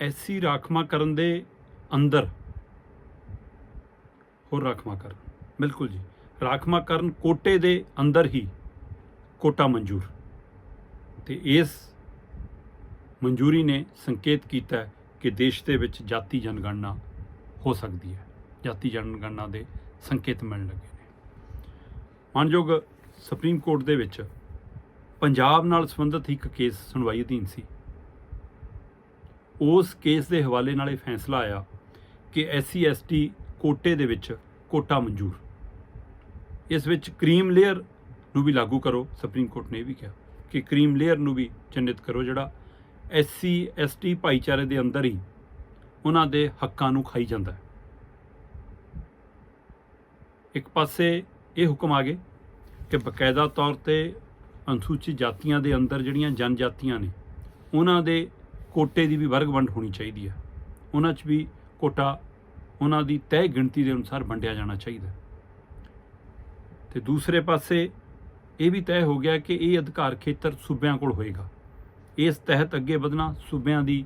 ਐਸੀ ਰਾਖਵਾਂਕਰਨ ਦੇ ਅੰਦਰ ਹੋਰ ਰਾਖਵਾਂਕਰਨ ਬਿਲਕੁਲ ਜੀ। ਰਾਖਵਾਂਕਰਨ ਕੋਟੇ ਦੇ ਅੰਦਰ ਹੀ ਕੋਟਾ ਮਨਜ਼ੂਰ। ਤੇ ਇਸ ਮਨਜ਼ੂਰੀ ਨੇ ਸੰਕੇਤ ਕੀਤਾ ਕਿ ਦੇਸ਼ ਦੇ ਵਿੱਚ ਜਾਤੀ ਜਨਗਣਨਾ ਹੋ ਸਕਦੀ ਹੈ। ਜਾਤੀ ਜਨਗਣਨਾ ਦੇ ਸੰਕੇਤ ਮਿਲਣ ਲੱਗੇ ਨੇ। ਮਾਨਯੋਗ ਸੁਪਰੀਮ ਕੋਰਟ ਦੇ ਵਿੱਚ ਪੰਜਾਬ ਨਾਲ ਸੰਬੰਧਿਤ ਇੱਕ ਕੇਸ ਸੁਣਵਾਈ ਅਧੀਨ ਸੀ। ਉਸ ਕੇਸ ਦੇ ਹਵਾਲੇ ਨਾਲ ਇਹ ਫੈਸਲਾ ਆਇਆ ਕਿ ਐਸਸੀ ਐਸਟੀ ਕੋਟੇ ਦੇ ਵਿੱਚ ਕੋਟਾ ਮਨਜ਼ੂਰ। ਇਸ ਵਿੱਚ ਕਰੀਮ ਲੇਅਰ ਨੂੰ ਵੀ ਲਾਗੂ ਕਰੋ ਸੁਪਰੀਮ ਕੋਰਟ ਨੇ ਇਹ ਵੀ ਕਿਹਾ ਕਿ ਕਰੀਮ ਲੇਅਰ ਨੂੰ ਵੀ ਚਿੰਨਿਤ ਕਰੋ ਜਿਹੜਾ ਐਸਸੀ ਐਸਟੀ ਭਾਈਚਾਰੇ ਦੇ ਅੰਦਰ ਹੀ ਉਹਨਾਂ ਦੇ ਹੱਕਾਂ ਨੂੰ ਖਾਈ ਜਾਂਦਾ ਹੈ। ਇੱਕ ਪਾਸੇ ਇਹ ਹੁਕਮ ਆ ਗਏ ਕਿ ਬਕਾਇਦਾ ਤੌਰ ਤੇ ਅਨੁਸੂਚਿਤ ਜਾਤੀਆਂ ਦੇ ਅੰਦਰ ਜਿਹੜੀਆਂ ਜਨਜਾਤੀਆਂ ਨੇ, ਉਹਨਾਂ ਦੇ ਕੋਟੇ ਦੀ ਵੀ ਵਰਗ ਵੰਡ ਹੋਣੀ ਚਾਹੀਦੀ ਹੈ। ਉਹਨਾਂ 'ਚ ਵੀ ਕੋਟਾ ਉਹਨਾਂ ਦੀ ਤੈਅ ਗਿਣਤੀ ਦੇ ਅਨੁਸਾਰ ਵੰਡਿਆ ਜਾਣਾ ਚਾਹੀਦਾ ਹੈ। ਤੇ ਦੂਸਰੇ ਪਾਸੇ ਇਹ ਵੀ ਤੈਅ ਹੋ ਗਿਆ ਕਿ ਇਹ ਅਧਿਕਾਰ ਖੇਤਰ ਸੂਬਿਆਂ ਕੋਲ ਹੋਏਗਾ। ਇਸ ਤਹਿਤ ਅੱਗੇ ਵਧਣਾ ਸੂਬਿਆਂ ਦੀ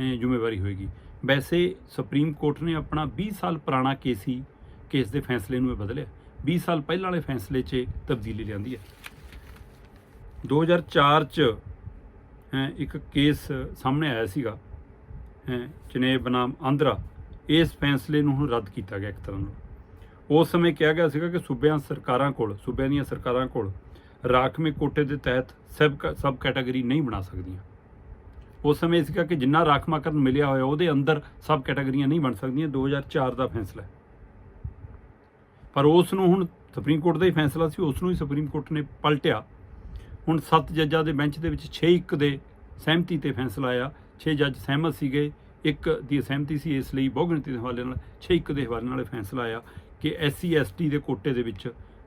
ਜ਼ਿੰਮੇਵਾਰੀ ਹੋਏਗੀ। ਵੈਸੇ ਸੁਪਰੀਮ ਕੋਰਟ ਨੇ ਆਪਣਾ 20 ਸਾਲ ਪੁਰਾਣਾ ਕੇਸ ਹੀ ਕੇਸ ਦੇ ਫੈਸਲੇ ਨੂੰ ਇਹ ਬਦਲਿਆ। 20 ਸਾਲ ਪਹਿਲਾਂ ਵਾਲੇ ਫੈਸਲੇ 'ਚ ਤਬਦੀਲੀ ਲਿਆਂਦੀ ਹੈ। 2004 'ਚ ਇੱਕ ਕੇਸ ਸਾਹਮਣੇ ਆਇਆ ਸੀਗਾ ਅਹ, ਚਨੇਬ ਬਨਾਮ ਆਂਧਰਾ। ਇਸ ਫੈਸਲੇ ਨੂੰ ਹੁਣ ਰੱਦ ਕੀਤਾ ਗਿਆ ਇੱਕ ਤਰ੍ਹਾਂ ਨਾਲ। ਉਸ ਸਮੇਂ ਕਿਹਾ ਗਿਆ ਸੀਗਾ ਕਿ ਸੂਬਿਆਂ ਸਰਕਾਰਾਂ ਕੋਲ ਸੂਬਿਆਂ ਦੀਆਂ ਸਰਕਾਰਾਂ ਕੋਲ ਰਾਖਵੇਂ ਕੋਟੇ ਦੇ ਤਹਿਤ ਸਬ ਸਬ ਕੈਟਾਗਰੀ ਨਹੀਂ ਬਣਾ ਸਕਦੀਆਂ। ਉਸ ਸਮੇਂ ਇਹ ਸੀਗਾ ਕਿ ਜਿੰਨਾ ਰਾਖਵਾਂਕਰਨ ਮਿਲਿਆ ਹੋਇਆ ਉਹਦੇ ਅੰਦਰ ਸਬ ਕੈਟਾਗਰੀਆਂ ਨਹੀਂ ਬਣ ਸਕਦੀਆਂ 2004 ਦਾ ਫੈਸਲਾ ਹੈ। ਪਰ ਉਸ ਨੂੰ ਹੁਣ ਸੁਪਰੀਮ ਕੋਰਟ ਦਾ ਹੀ ਫੈਸਲਾ ਸੀ ਉਸ ਨੂੰ ਹੀ ਸੁਪਰੀਮ ਕੋਰਟ ਨੇ ਪਲਟਿਆ। ਹੁਣ 7 ਜੱਜਾਂ ਦੇ ਬੈਂਚ ਦੇ ਵਿੱਚ 6 ਇੱਕ ਦੇ ਸਹਿਮਤੀ ਤੇ ਫੈਸਲਾ ਆਇਆ। 6 ਜੱਜ ਸਹਿਮਤ ਸੀਗੇ। ਇੱਕ ਦੀ ਸਹਿਮਤੀ ਸੀ, ਇਸ ਲਈ ਬਹੁਗਿਣਤੀ ਦੇ ਹਵਾਲੇ ਨਾਲ 6 ਇੱਕ ਦੇ ਹਵਾਲੇ ਨਾਲ ਇਹ ਫੈਸਲਾ ਆਇਆ ਕਿ ਐਸਸੀ, ਐਸਟੀ ਦੇ ਕੋਟੇ ਦੇ ਵਿੱਚ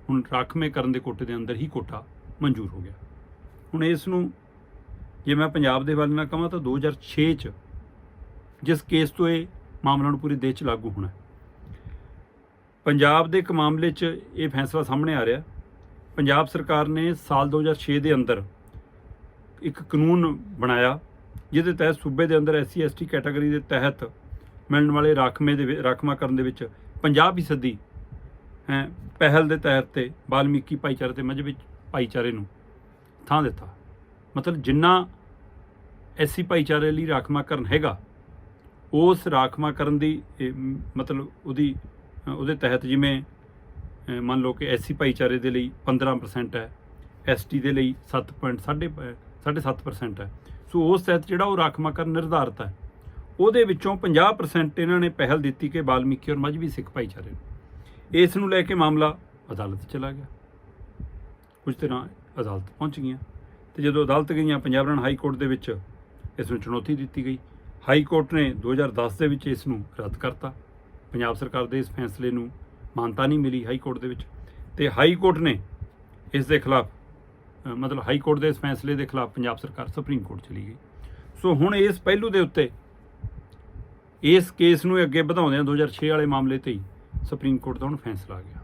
ਹੁਣ ਰਾਖਵੇਂ ਕਰਨ ਦੇ ਕੋਟੇ ਦੇ ਅੰਦਰ ਹੀ ਕੋਟਾ ਮਨਜ਼ੂਰ ਹੋ ਗਿਆ। ਹੁਣ ਇਸ ਨੂੰ ਜੇ ਮੈਂ ਪੰਜਾਬ ਦੇ ਹਵਾਲੇ ਨਾਲ ਕਹਾਂ ਤਾਂ 2006 ਚ ਜਿਸ ਕੇਸ ਤੋਂ ਇਹ ਮਾਮਲਾ ਨੂੰ ਪੂਰੇ ਦੇਸ਼ 'ਚ ਲਾਗੂ ਹੋਣਾ ਪੰਜਾਬ ਦੇ ਇੱਕ ਮਾਮਲੇ 'ਚ ਇਹ ਫੈਸਲਾ ਸਾਹਮਣੇ ਆ ਰਿਹਾ। ਪੰਜਾਬ ਸਰਕਾਰ ਨੇ ਸਾਲ 2006 ਦੇ ਅੰਦਰ ਇੱਕ ਕਾਨੂੰਨ ਬਣਾਇਆ, ਜਿਹਦੇ ਤਹਿਤ ਸੂਬੇ ਦੇ ਅੰਦਰ ਐਸਸੀ, ਐਸਟੀ ਕੈਟਾਗਰੀ ਦੇ ਤਹਿਤ ਮਿਲਣ ਵਾਲੇ ਰਾਖਵੇਂ ਦੇ ਵਿ- ਰਾਖਵਾਂਕਰਨ ਦੇ ਵਿੱਚ 50% ਹੈ, ਪਹਿਲ ਦੇ ਤਹਿਤ ਤੇ ਬਾਲਮੀਕੀ ਭਾਈਚਾਰੇ ਤੇ ਮਜਬੀ ਭਾਈਚਾਰੇ ਨੂੰ ਥਾਂ ਦਿੱਤਾ। ਮਤਲਬ ਜਿੰਨਾ ਐਸਸੀ ਭਾਈਚਾਰੇ ਲਈ ਰਾਖਵਾਂਕਰਨ ਹੈਗਾ, ਉਸ ਰਾਖਵਾਂਕਰਨ ਦੀ ਮਤਲਬ ਉਹਦੀ, ਉਹਦੇ ਤਹਿਤ ਜਿਵੇਂ ਮੰਨ ਲਓ ਕਿ ਐਸਸੀ ਭਾਈਚਾਰੇ ਦੇ ਲਈ 15% ਹੈ, ਐਸਟੀ ਦੇ ਲਈ 7.7% ਹੈ। ਸੋ ਉਸ ਤਹਿਤ ਜਿਹੜਾ ਉਹ ਰਾਖਵਾਂਕਰਨ ਨਿਰਧਾਰਤ ਹੈ, ਉਹਦੇ ਵਿੱਚੋਂ 50% ਇਹਨਾਂ ਨੇ ਪਹਿਲ ਦਿੱਤੀ ਕਿ ਬਾਲਮੀਕੀ ਔਰ ਮਜਬੀ ਸਿੱਖ ਭਾਈਚਾਰੇ ਨੂੰ। ਇਸ ਨੂੰ ਲੈ ਕੇ ਮਾਮਲਾ ਅਦਾਲਤ ਚਲਾ ਗਿਆ। ਕੁਝ ਦਿਨਾਂ ਅਦਾਲਤ ਪਹੁੰਚ ਗਈਆਂ ਤੇ ਜਦੋਂ ਅਦਾਲਤ ਗਈਆਂ, ਪੰਜਾਬ ਹਰਿਆਣਾ ਹਾਈ ਕੋਰਟ ਦੇ ਵਿੱਚ ਇਸ ਨੂੰ ਚੁਣੌਤੀ ਦਿੱਤੀ ਗਈ। ਹਾਈ ਕੋਰਟ ਨੇ 2010 ਦੇ ਵਿੱਚ ਇਸ ਨੂੰ ਰੱਦ ਕਰਤਾ। ਪੰਜਾਬ ਸਰਕਾਰ ਦੇ ਇਸ ਫੈਸਲੇ ਨੂੰ ਮਾਨਤਾ ਨਹੀਂ ਮਿਲੀ ਹਾਈ ਕੋਰਟ ਦੇ ਵਿੱਚ। ਤੇ ਹਾਈ ਕੋਰਟ ਨੇ ਇਸ ਦੇ ਖਿਲਾਫ ਮਤਲਬ ਹਾਈ ਕੋਰਟ ਦੇ ਇਸ ਫੈਸਲੇ ਦੇ ਖਿਲਾਫ ਪੰਜਾਬ ਸਰਕਾਰ ਸੁਪਰੀਮ ਕੋਰਟ ਚਲੀ ਗਈ। ਸੋ ਹੁਣ ਇਸ ਪਹਿਲੂ ਦੇ ਉੱਤੇ ਇਸ ਕੇਸ ਨੂੰ ਅੱਗੇ ਵਧਾਉਂਦਿਆਂ 2006 ਵਾਲੇ ਮਾਮਲੇ ਤੇ ਹੀ ਸੁਪਰੀਮ ਕੋਰਟ ਦਾ ਹੁਣ ਫੈਸਲਾ ਆ ਗਿਆ।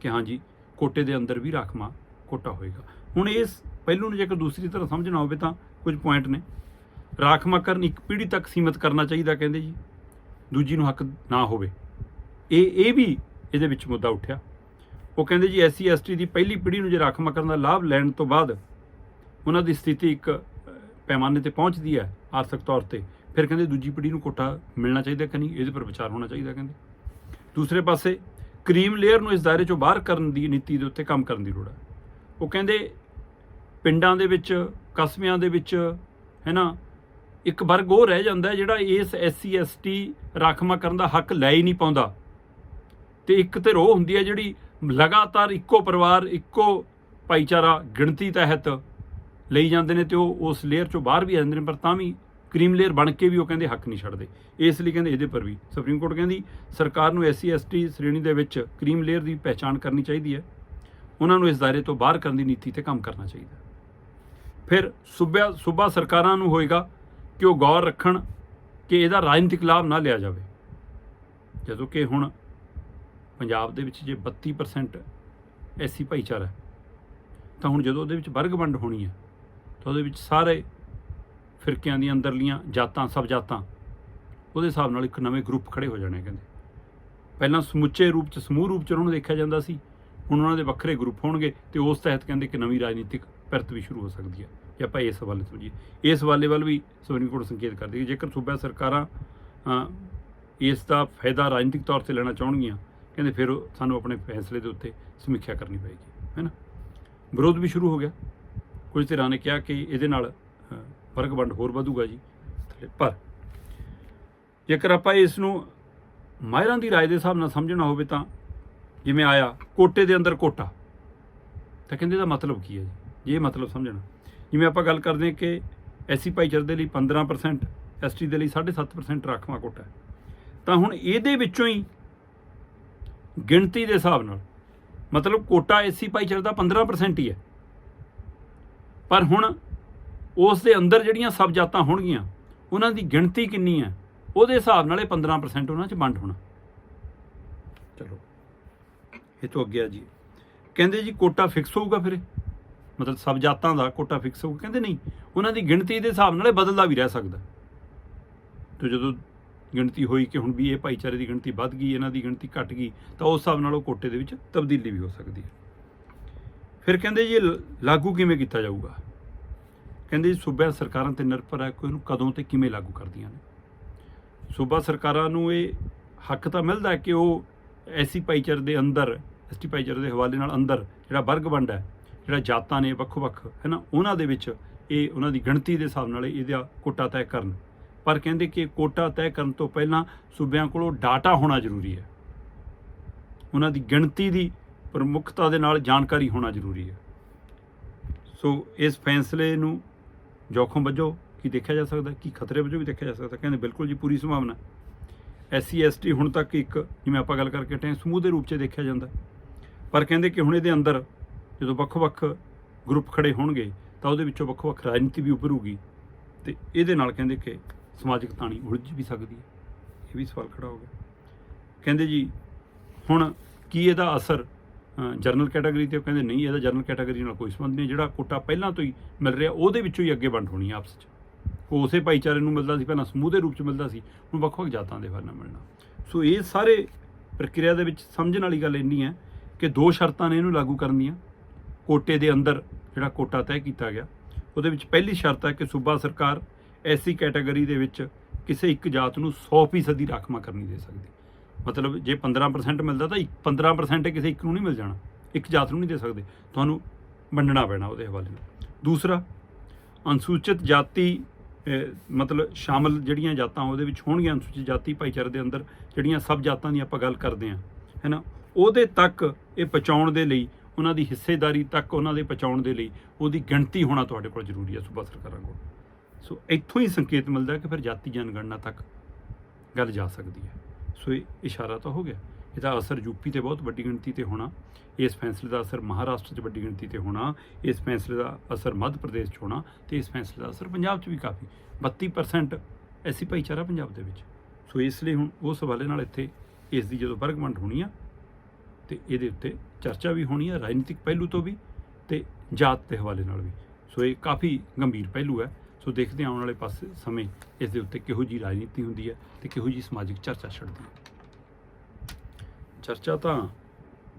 ਕਿ ਹਾਂਜੀ ਕੋਟੇ ਦੇ ਅੰਦਰ ਵੀ ਰਾਖਵਾਂ, ਕੋਟਾ ਹੋਏਗਾ। ਹੁਣ ਇਸ ਪਹਿਲੂ ਨੂੰ ਜੇਕਰ ਦੂਸਰੀ ਤਰ੍ਹਾਂ ਸਮਝਣਾ ਹੋਵੇ ਤਾਂ ਕੁਝ ਪੁਆਇੰਟ ਨੇ। ਰਾਖਵਾਂਕਰਨ ਇੱਕ ਪੀੜ੍ਹੀ ਤੱਕ ਸੀਮਤ ਕਰਨਾ ਚਾਹੀਦਾ ਕਹਿੰਦੇ ਜੀ। ਦੂਜੀ ਨੂੰ ਹੱਕ ਨਾ ਹੋਵੇ। ਇਹ ਇਹ ਵੀ ਇਹਦੇ ਵਿੱਚ ਮੁੱਦਾ ਉੱਠਿਆ। ਉਹ ਕਹਿੰਦੇ ਜੀ, ਐਸਸੀ, ਐਸਟੀ ਦੀ ਪਹਿਲੀ ਪੀੜ੍ਹੀ ਨੂੰ ਜੇ ਰਾਖਵਾਂਕਰਨ ਦਾ ਲਾਭ ਲੈਣ ਤੋਂ ਬਾਅਦ ਉਹਨਾਂ ਦੀ ਸਥਿਤੀ ਇੱਕ ਪੈਮਾਨੇ ਤੇ ਪਹੁੰਚਦੀ ਹੈ ਆਰਥਿਕ ਤੌਰ ਤੇ, ਫਿਰ ਕਹਿੰਦੇ ਦੂਜੀ ਪੀੜ੍ਹੀ ਨੂੰ ਕੋਟਾ ਮਿਲਣਾ ਚਾਹੀਦਾ ਕਿ ਨਹੀਂ? ਇਹਦੇ ਪਰ ਵਿਚਾਰ ਹੋਣਾ ਚਾਹੀਦਾ ਕਹਿੰਦੇ। ਦੂਸਰੇ ਪਾਸੇ, ਕਰੀਮ ਲੇਅਰ ਨੂੰ ਇਸ ਦਾਇਰੇ ਚੋਂ ਬਾਹਰ ਕਰਨ ਦੀ ਨੀਤੀ ਦੇ ਉੱਤੇ ਕੰਮ ਕਰਨ ਦੀ ਲੋੜ ਹੈ। ਉਹ ਕਹਿੰਦੇ, ਪਿੰਡਾਂ ਦੇ ਵਿੱਚ, ਕਸਬਿਆਂ ਦੇ ਵਿੱਚ, ਹੈ ਨਾ, ਇੱਕ ਵਰਗ ਉਹ ਰਹਿ ਜਾਂਦਾ ਜਿਹੜਾ ਇਸ ਐਸਸੀ, ਐਸਟੀ ਰਾਖਵਾਂ ਕਰਨ ਦਾ ਹੱਕ ਲੈ ਹੀ ਨਹੀਂ ਪਾਉਂਦਾ। ਤੇ ਇੱਕ ਤੇ ਰੋਹ ਹੁੰਦੀ ਹੈ ਜਿਹੜੀ ਲਗਾਤਾਰ ਇੱਕੋ ਪਰਿਵਾਰ, ਇੱਕੋ ਭਾਈਚਾਰਾ ਗਿਣਤੀ ਤਹਿਤ ਲਈ ਜਾਂਦੇ ਨੇ ਤੇ ਉਹ ਉਸ ਲੇਅਰ ਚੋਂ ਬਾਹਰ ਵੀ ਆ ਜਾਂਦੇ ਨੇ, ਪਰ ਤਾਂ ਵੀ ਕਰੀਮ ਲੇਅਰ ਬਣ ਕੇ ਵੀ ਉਹ ਕਹਿੰਦੇ ਹੱਕ ਨਹੀਂ ਛੱਡਦੇ। ਇਸ ਲਈ ਕਹਿੰਦੇ ਇਹਦੇ ਪਰ ਵੀ ਸੁਪਰੀਮ ਕੋਰਟ ਕਹਿੰਦੀ, ਸਰਕਾਰ ਨੂੰ ਐਸਸੀ ਐਸਟੀ ਸ਼੍ਰੇਣੀ ਦੇ ਵਿੱਚ ਕਰੀਮ ਲੇਅਰ ਦੀ ਪਹਿਚਾਣ ਕਰਨੀ ਚਾਹੀਦੀ ਹੈ। ਉਹਨਾਂ ਨੂੰ ਇਸ ਦਾਇਰੇ ਤੋਂ ਬਾਹਰ ਕਰਨ ਦੀ ਨੀਤੀ ਤੇ ਕੰਮ ਕਰਨਾ ਚਾਹੀਦਾ। ਫਿਰ ਸੂਬਾ ਸੂਬਾ ਸਰਕਾਰਾਂ ਨੂੰ ਹੋਏਗਾ ਕਿ ਉਹ ਗੌਰ ਰੱਖਣ ਕਿ ਇਹਦਾ ਰਾਜਨੀਤਿਕ ਲਾਭ ਨਾ ਲਿਆ ਜਾਵੇ। ਜਦੋਂ ਕਿ ਹੁਣ ਪੰਜਾਬ ਦੇ ਵਿੱਚ ਜੇ 32% ਐਸੀ ਭਾਈਚਾਰਾ ਤਾਂ ਹੁਣ ਜਦੋਂ ਉਹਦੇ ਵਿੱਚ ਵਰਗ ਵੰਡ ਹੋਣੀ ਹੈ, ਤਾਂ ਉਹਦੇ ਵਿੱਚ ਸਾਰੇ ਫਿਰਕਿਆਂ ਦੀਆਂ ਅੰਦਰਲੀਆਂ ਜਾਤਾਂ, ਸਭ ਜਾਤਾਂ ਉਹਦੇ ਹਿਸਾਬ ਨਾਲ ਇੱਕ ਨਵੇਂ ਗਰੁੱਪ ਖੜੇ ਹੋ ਜਾਣੇ ਕਹਿੰਦੇ। ਪਹਿਲਾਂ ਸਮੁੱਚੇ ਰੂਪ ਚ, ਸਮੂਹ ਰੂਪ ਚ ਉਹਨਾਂ ਨੂੰ ਦੇਖਿਆ ਜਾਂਦਾ ਸੀ, ਹੁਣ ਉਹਨਾਂ ਦੇ ਵੱਖਰੇ ਗਰੁੱਪ ਹੋਣਗੇ ਤੇ ਉਸ ਤਹਿਤ ਕਹਿੰਦੇ ਕਿ ਨਵੀਂ ਰਾਜਨੀਤਿਕ ਪਿਰਤ ਵੀ ਸ਼ੁਰੂ ਹੋ ਸਕਦੀ ਹੈ। ਜੇ ਆਪਾਂ ਇਸ ਹਵਾਲੇ ਸਮਝੀਏ, ਇਸ ਹਵਾਲੇ ਵੱਲ ਵੀ ਸੁਪਰੀਮ ਕੋਰਟ ਸੰਕੇਤ ਕਰਦੀ ਹੈ ਜੇਕਰ ਸੂਬਾ ਸਰਕਾਰਾਂ ਇਸ ਦਾ ਫਾਇਦਾ ਰਾਜਨੀਤਿਕ ਤੌਰ ਤੇ ਲੈਣਾ ਚਾਹਣਗੀਆਂ ਕਹਿੰਦੇ ਫਿਰ ਉਹ ਸਾਨੂੰ ਆਪਣੇ ਫੈਸਲੇ ਦੇ ਉੱਤੇ ਸਮੀਖਿਆ ਕਰਨੀ ਪਏਗੀ ਹੈ ਨਾ ਵਿਰੋਧ ਵੀ ਸ਼ੁਰੂ ਹੋ ਗਿਆ ਕੁਝ ਧਿਰਾਂ ਨੇ ਕਿਹਾ ਕਿ ਇਹਦੇ ਨਾਲ ਅ, ਵਰਗ ਵੰਡ ਹੋਰ ਵਧੂਗਾ ਜੀ ਥੱਲੇ। ਪਰ ਜੇਕਰ ਆਪਾਂ ਇਸ ਨੂੰ ਮਾਹਿਰਾਂ ਦੀ رائے ਦੇ ਹਿਸਾਬ ਨਾਲ ਸਮਝਣਾ ਹੋਵੇ ਤਾਂ ਜਿਵੇਂ ਆਇਆ ਕੋਟੇ ਦੇ ਅੰਦਰ ਕੋਟਾ ਤਾਂ ਕਹਿੰਦੇ ਦਾ ਮਤਲਬ ਕੀ ਹੈ ਜੀ ਜੇ ਇਹ ਮਤਲਬ ਸਮਝਣਾ ਜਿਵੇਂ ਆਪਾਂ ਗੱਲ ਕਰਦੇ ਹਾਂ ਕਿ ਐਸੀ ਭਾਈਚਾਰੇ ਦੇ ਲਈ 15% ਐਸਟੀ ਦੇ ਲਈ 7.5% ਰਾਖਵਾਂ ਕੋਟਾ ਹੈ ਤਾਂ ਹੁਣ ਇਹਦੇ ਵਿੱਚੋਂ ਹੀ ਗਿਣਤੀ ਦੇ ਹਿਸਾਬ ਨਾਲ। ਮਤਲਬ ਕੋਟਾ ਐਸੀ ਭਾਈਚਾਰੇ ਦਾ 15% ਹੀ ਹੈ। ਪਰ ਹੁਣ ਉਸ ਦੇ ਅੰਦਰ ਜਿਹੜੀਆਂ ਸਬ ਜਾਤਾਂ ਹੋਣਗੀਆਂ, ਉਹਨਾਂ ਦੀ ਗਿਣਤੀ ਕਿੰਨੀ ਹੈ? ਉਹਦੇ ਹਿਸਾਬ ਨਾਲ ਇਹ 15% ਉਹਨਾਂ 'ਚ ਵੰਡ ਹੋਣਾ। ਚਲੋ, ਇਹ ਤੋਂ ਅੱਗੇ ਆ ਜੀ। ਕਹਿੰਦੇ ਜੀ ਕੋਟਾ ਫਿਕਸ ਹੋਊਗਾ ਫਿਰ ਇਹ? ਮਤਲਬ ਸਬ ਜਾਤਾਂ ਦਾ ਕੋਟਾ ਫਿਕਸ ਹੋਊਗਾ। ਕਹਿੰਦੇ ਨਹੀਂ, ਉਹਨਾਂ ਦੀ ਗਿਣਤੀ ਦੇ ਹਿਸਾਬ ਨਾਲ ਇਹ ਬਦਲਦਾ ਵੀ ਰਹਿ ਸਕਦਾ। ਤੇ ਜਦੋਂ ਗਿਣਤੀ ਹੋਈ ਕਿ ਹੁਣ ਵੀ ਇਹ ਭਾਈਚਾਰੇ ਦੀ ਗਿਣਤੀ ਵੱਧ ਗਈ, ਇਹਨਾਂ ਦੀ ਗਿਣਤੀ ਘਟ ਗਈ, ਤਾਂ ਉਸ ਹਿਸਾਬ ਨਾਲ ਉਹ ਕੋਟੇ ਦੇ ਵਿੱਚ ਤਬਦੀਲੀ ਵੀ ਹੋ ਸਕਦੀ ਹੈ। ਫਿਰ ਕਹਿੰਦੇ ਜੀ ਇਹ ਲ- ਲਾਗੂ ਕਿਵੇਂ ਕੀਤਾ ਜਾਊਗਾ? ਕਹਿੰਦੇ ਜੀ ਸੂਬਿਆਂ ਸਰਕਾਰਾਂ ਤੇ ਨਿਰਭਰ ਹੈ ਕਿ ਉਹਨੂੰ ਕਦੋਂ ਤੇ ਕਿਵੇਂ ਲਾਗੂ ਕਰਦੀਆਂ ਨੇ। ਸੂਬਾ ਸਰਕਾਰਾਂ ਨੂੰ ਇਹ ਹੱਕ ਤਾਂ ਮਿਲਦਾ ਕਿ ਉਹ ਐਸੀ ਭਾਈਚਾਰੇ ਦੇ ਅੰਦਰ, ਐਸਟੀ ਭਾਈਚਾਰੇ ਦੇ ਹਵਾਲੇ ਨਾਲ ਅੰਦਰ ਜਿਹੜਾ ਵਰਗ ਵੰਡ ਹੈ, ਜਿਹੜਾ ਜਾਤਾਂ ਨੇ ਵੱਖ-ਵੱਖ, ਹੈ ਨਾ, ਉਹਨਾਂ ਦੇ ਵਿੱਚ ਇਹ ਉਹਨਾਂ ਦੀ ਗਿਣਤੀ ਦੇ ਹਿਸਾਬ ਨਾਲ ਇਹਦਾ ਕੋਟਾ ਤੈਅ ਕਰਨ। ਪਰ ਕਹਿੰਦੇ ਕਿ ਕੋਟਾ ਤੈਅ ਕਰਨ ਤੋਂ ਪਹਿਲਾਂ ਸੂਬਿਆਂ ਕੋਲੋਂ ਡਾਟਾ ਹੋਣਾ ਜ਼ਰੂਰੀ ਹੈ। ਉਹਨਾਂ ਦੀ ਗਿਣਤੀ ਦੀ ਪ੍ਰਮੁੱਖਤਾ ਦੇ ਨਾਲ ਜਾਣਕਾਰੀ ਹੋਣਾ ਜ਼ਰੂਰੀ ਹੈ। ਸੋ ਇਸ ਫੈਸਲੇ ਨੂੰ ਜੋਖਮ ਵਜੋਂ ਕੀ ਦੇਖਿਆ ਜਾ ਸਕਦਾ, ਕੀ ਖਤਰੇ ਵਜੋਂ ਵੀ ਦੇਖਿਆ ਜਾ ਸਕਦਾ? ਕਹਿੰਦੇ ਬਿਲਕੁਲ ਜੀ, ਪੂਰੀ ਸੰਭਾਵਨਾ। ਐਸਸੀ, ਐਸਟੀ ਹੁਣ ਤੱਕ ਇੱਕ, ਜਿਵੇਂ ਆਪਾਂ ਗੱਲ ਕਰਕੇ ਹਟੇ ਸਮੂਹ ਦੇ ਰੂਪ 'ਚ ਦੇਖਿਆ ਜਾਂਦਾ। ਪਰ ਕਹਿੰਦੇ ਕਿ ਹੁਣ ਇਹਦੇ ਅੰਦਰ ਜਦੋਂ ਵੱਖ-ਵੱਖ ਗਰੁੱਪ ਖੜੇ ਹੋਣਗੇ, ਤਾਂ ਉਹਦੇ ਵਿੱਚੋਂ ਵੱਖ-ਵੱਖ ਰਾਜਨੀਤੀ ਵੀ ਉੱਭਰੂਗੀ। ਤੇ ਇਹਦੇ ਨਾਲ ਕਹਿੰਦੇ ਕਿ ਸਮਾਜਿਕ ਤਾਣੀ ਉਲਝ ਵੀ ਸਕਦੀ ਹੈ। ਇਹ ਵੀ ਸਵਾਲ ਖੜਾ ਹੋ ਗਿਆ। ਕਹਿੰਦੇ ਜੀ, ਹੁਣ ਕੀ ਇਹਦਾ ਅਸਰ ਜਰਨਲ ਕੈਟਾਗਰੀ ਤੇ ਉਹ ਕਹਿੰਦੇ ਨਹੀਂ, ਇਹਦਾ ਜਰਨਲ ਕੈਟਾਗਰੀ ਨਾਲ ਕੋਈ ਸੰਬੰਧ ਨਹੀਂ। ਜਿਹੜਾ ਕੋਟਾ ਪਹਿਲਾਂ ਤੋਂ ਹੀ ਮਿਲ ਰਿਹਾ, ਉਹਦੇ ਵਿੱਚੋਂ ਹੀ ਅੱਗੇ ਵੰਡ ਹੋਣੀ ਹੈ ਆਪਸ 'ਚ। ਉਹ ਉਸੇ ਭਾਈਚਾਰੇ ਨੂੰ ਮਿਲਦਾ ਸੀ, ਪਹਿਲਾਂ ਸਮੂਹ ਦੇ ਰੂਪ 'ਚ ਮਿਲਦਾ ਸੀ, ਹੁਣ ਵੱਖ-ਵੱਖ ਜਾਤਾਂ ਦੇ ਨਾਲ ਮਿਲਣਾ। ਸੋ ਇਹ ਸਾਰੇ ਪ੍ਰਕਿਰਿਆ ਦੇ ਵਿੱਚ ਸਮਝਣ ਵਾਲੀ ਗੱਲ ਇੰਨੀ ਹੈ ਕਿ ਦੋ ਸ਼ਰਤਾਂ ਨੇ ਇਹਨੂੰ ਲਾਗੂ ਕਰਨ ਦੀਆਂ। ਕੋਟੇ ਦੇ ਅੰਦਰ ਜਿਹੜਾ ਕੋਟਾ ਤੈਅ ਕੀਤਾ ਗਿਆ, ਉਹਦੇ ਵਿੱਚ ਪਹਿਲੀ ਸ਼ਰਤ ਹੈ ਕਿ ਸੂਬਾ ਸਰਕਾਰ ਐਸੀ ਕੈਟਾਗਰੀ ਦੇ ਵਿੱਚ ਕਿਸੇ ਇੱਕ ਜਾਤ ਨੂੰ 100% ਦੀ ਰਾਖਵਾਂ ਕਰਨੀ ਦੇ ਸਕਦੇ। ਮਤਲਬ ਜੇ 15% ਮਿਲਦਾ ਤਾਂ ਇੱਕ 15% ਕਿਸੇ ਇੱਕ ਨੂੰ ਨਹੀਂ ਮਿਲ ਜਾਣਾ। ਇੱਕ ਜਾਤ ਨੂੰ ਨਹੀਂ ਦੇ ਸਕਦੇ। ਤੁਹਾਨੂੰ ਵੰਡਣਾ ਪੈਣਾ ਉਹਦੇ ਹਵਾਲੇ ਨਾਲ। ਦੂਸਰਾ, ਅਨੁਸੂਚਿਤ ਜਾਤੀ ਮਤਲਬ ਸ਼ਾਮਲ ਜਿਹੜੀਆਂ ਜਾਤਾਂ ਉਹਦੇ ਵਿੱਚ ਹੋਣਗੀਆਂ, ਅਨੁਸੂਚਿਤ ਜਾਤੀ ਭਾਈਚਾਰੇ ਦੇ ਅੰਦਰ ਜਿਹੜੀਆਂ ਸਭ ਜਾਤਾਂ ਦੀ ਆਪਾਂ ਗੱਲ ਕਰਦੇ ਹਾਂ, ਹੈਨਾ? ਉਹਦੇ ਤੱਕ ਇਹ ਪਹੁੰਚਾਉਣ ਦੇ ਲਈ, ਉਹਨਾਂ ਦੀ ਹਿੱਸੇਦਾਰੀ ਤੱਕ ਉਹਨਾਂ ਦੇ ਪਹੁੰਚਾਉਣ ਦੇ ਲਈ ਉਹਦੀ ਗਿਣਤੀ ਹੋਣਾ ਤੁਹਾਡੇ ਕੋਲ ਜ਼ਰੂਰੀ ਹੈ ਸੂਬਾ ਸਰਕਾਰਾਂ ਕੋਲ। ਸੋ ਇੱਥੋਂ ਹੀ ਸੰਕੇਤ ਮਿਲਦਾ ਕਿ ਫਿਰ ਜਾਤੀ ਜਨਗਣਨਾ ਤੱਕ ਗੱਲ ਜਾ ਸਕਦੀ ਹੈ। ਸੋ ਇਹ ਇਸ਼ਾਰਾ ਤਾਂ ਹੋ ਗਿਆ। ਇਹਦਾ ਅਸਰ ਯੂਪੀ ਤੇ ਬਹੁਤ ਵੱਡੀ ਗਿਣਤੀ ਤੇ ਹੋਣਾ, ਇਸ ਫੈਸਲੇ ਦਾ ਅਸਰ ਮਹਾਰਾਸ਼ਟਰ 'ਚ ਵੱਡੀ ਗਿਣਤੀ ਤੇ ਹੋਣਾ, ਇਸ ਫੈਸਲੇ ਦਾ ਅਸਰ ਮੱਧ ਪ੍ਰਦੇਸ਼ 'ਚ ਹੋਣਾ ਤੇ ਇਸ ਫੈਸਲੇ ਦਾ ਅਸਰ ਪੰਜਾਬ 'ਚ ਵੀ ਕਾਫੀ 32% ਐਸੀ ਭਾਈਚਾਰਾ ਪੰਜਾਬ ਦੇ ਵਿੱਚ। ਸੋ ਇਸ ਲਈ ਹੁਣ ਉਸ ਹਵਾਲੇ ਨਾਲ ਇੱਥੇ ਇਸ ਦੀ ਜਦੋਂ ਵਰਗਮੰਡ ਹੋਣੀ ਆ, ਤੇ ਇਹਦੇ ਉੱਤੇ ਚਰਚਾ ਵੀ ਹੋਣੀ ਆ, ਰਾਜਨੀਤਿਕ ਪਹਿਲੂ ਤੋਂ ਵੀ ਤੇ ਜਾਤ ਦੇ ਹਵਾਲੇ ਨਾਲ ਵੀ। ਸੋ ਇਹ ਕਾਫੀ ਗੰਭੀਰ ਪਹਿਲੂ ਹੈ। ਸੋ ਦੇਖਦੇ ਹਾਂ ਆਉਣ ਵਾਲੇ ਪਾਸੇ ਸਮੇਂ ਇਸ ਦੇ ਉੱਤੇ ਕਿਹੋ ਜੀ ਰਾਜਨੀਤੀ ਹੁੰਦੀ ਹੈ ਤੇ ਕਿਹੋ ਜੀ ਸਮਾਜਿਕ ਚਰਚਾ ਛਿੜਦੀ ਹੈ। ਚਰਚਾ ਤਾਂ